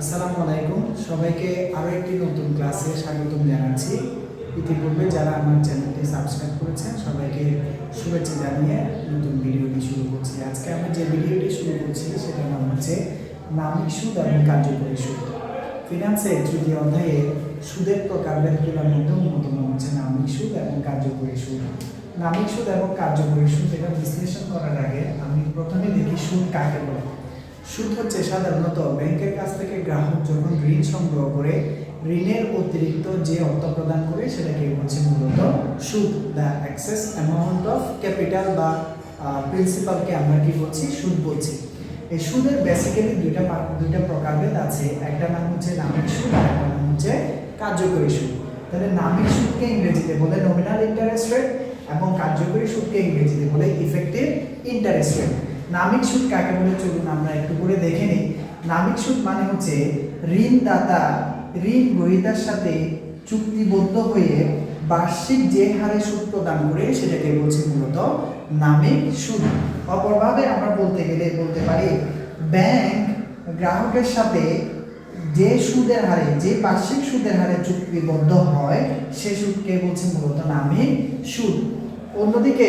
আসসালামু আলাইকুম। সবাইকে আরও একটি নতুন ক্লাসে স্বাগতম জানাচ্ছি। ইতিপূর্বে যারা আমার চ্যানেলটি সাবস্ক্রাইব করেছেন, সবাইকে শুভেচ্ছা জানিয়ে নতুন ভিডিওটি শুরু করছি। আজকে আমি যে ভিডিওটি শুরু করছি, সেটার নাম হচ্ছে নামিক সুদ এবং কার্যকরী সুদ। ফিনান্সের তৃতীয় অধ্যায়ে সুদের প্রকারভেদগুলোর মধ্যে অন্যতম হচ্ছে নামিক সুদ এবং কার্যকরী সুদ। নামিক সুদ এবং কার্যকরী সুদ এটা বিশ্লেষণ করার আগে আমি প্রথমে দেখি সুদ কাকে বলে। সুদ হচ্ছে সাধারণত ব্যাংকের কাছ থেকে গ্রাহক যখন ঋণ সংগ্রহ করে, ঋণের অতিরিক্ত যে অর্থ প্রদান করে সেটাকে বলছে মূলত সুদ the excess amount of capital বা প্রিন্সিপালকে আমরা কি বলছি? সুদ বলছি। এই সুদের বেসিক্যালি দুইটা দুইটা প্রকারভেদ আছে। একটা নাম হচ্ছে নামিক সুদ আর একটা নাম হচ্ছে কার্যকরী সুদ। তাহলে নামিক সুদকে ইংরেজিতে বলে নমিনাল ইন্টারেস্ট রেট এবং কার্যকরী সুদকে ইংরেজিতে বলে ইফেক্টিভ ইন্টারেস্ট রেট নামিক সুদ কাকে বলে চলুন আমরা একটু করে দেখে নিই। নামিক সুদ মানে হচ্ছে ঋণদাতা, ঋণ গ্রহীতার সাথে চুক্তিবদ্ধ হয়ে বার্ষিক যে হারে সুদ প্রদান করে সেটাকে বলছি মূলত নামিক সুদ। অপরভাবে আমরা বলতে গেলে বলতে পারি ব্যাংক গ্রাহকের সাথে যে সুদের হারে, যে বার্ষিক সুদের হারে চুক্তিবদ্ধ হয়, সে সুদকে বলছে মূলত নামিক সুদ। অন্যদিকে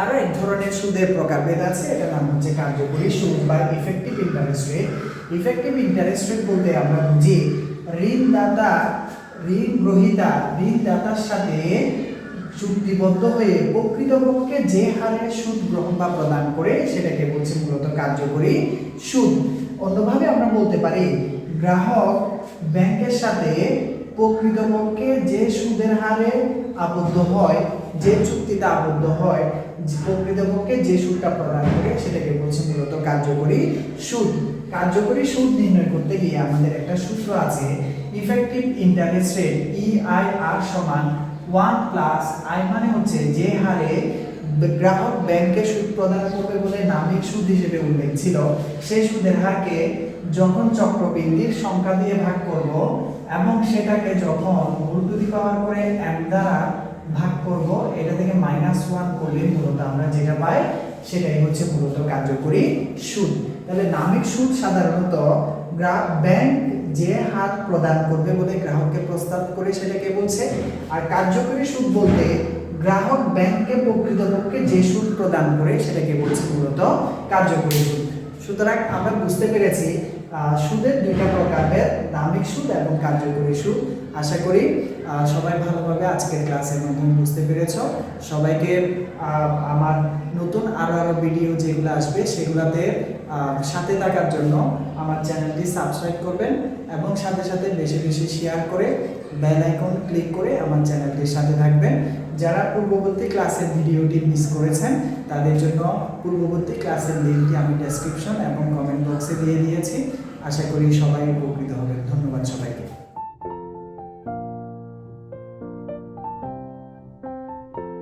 আরও এক ধরনের সুদের প্রকারভেদ আছে, এটার নাম হচ্ছে কার্যকরী সুদ বা effective interest rate effective interest rate বলতে আমরা বুঝি ঋণদাতা ঋণ গ্রহীতা ঋণদাতার সাথে চুক্তিবদ্ধ হয়ে প্রকৃতপক্ষে যে হারে সুদ গ্রহণ বা প্রদান করে, সেটাকে বলছে মূলত কার্যকরী সুদ। অন্যভাবে আমরা বলতে পারি, গ্রাহক ব্যাংকের সাথে প্রকৃতপক্ষে যে সুদের হারে আবদ্ধ হয়, যে চুক্তিতে আবদ্ধ হয় প্রকৃতপক্ষে যে সুদটা প্রদান করে সেটাকে বলছে মূলত কার্যকরী সুদ। কার্যকরী সুদ নির্ণয় করতে গিয়ে আমাদের একটা সূত্র আছে ইফেক্টিভ ইন্টারেস্ট রেট ইআইআর সমান ওয়ান প্লাস আই মানে হচ্ছে যে হারে গ্রাহক ব্যাংকে সুদ প্রদান করবে বলে নামিক সুদ হিসেবে উল্লেখ ছিল, সেই সুদের হারকে যখন চক্রবৃদ্ধির সংখ্যা দিয়ে ভাগ করব এবং সেটাকে যখন মূল টু পাওয়ার করে এম দ্বারা ভাগ করব, এটা থেকে মাইনাস ওয়ান করলে মূলত আমরা যেটা পাই, সেটাই হচ্ছে মূলত কার্যকরী সুদ। তাহলে নামিক সুদ সাধারণত গ্রাহক ব্যাংক যে হার প্রদান করবে বলে গ্রাহককে প্রস্তাব করে সেটাকে বলছে, আর কার্যকরী সুদ বলতে গ্রাহক ব্যাংককে প্রকৃতপক্ষে যে সুদ প্রদান করে সেটাকে বলছে মূলত কার্যকরী সুদ। সুতরাং আমরা বুঝতে পেরেছি সুদের দুইটা প্রকারের নামিক সুদ এবং কার্যকরী সুদ। আশা করি সবাই ভালোভাবে আজকের ক্লাসের মাধ্যমে বুঝতে পেরেছ। সবাইকে আমার নতুন আরও আরও ভিডিও যেগুলো আসবে সেগুলাতে সাথে থাকার জন্য আমার চ্যানেলটি সাবস্ক্রাইব করবেন এবং সাথে সাথে বেশি বেশি শেয়ার করে বেল আইকন ক্লিক করে আমার চ্যানেলটির সাথে থাকবেন। যারা পূর্ববর্তী ক্লাসের ভিডিওটি মিস করেছেন, তাদের জন্য পূর্ববর্তী ক্লাসের লিঙ্কটি আমি ডেসক্রিপশন এবং কমেন্ট বক্সে দিয়ে দিয়েছি। আশা করি সবাই উপকৃত হবে ধন্যবাদ।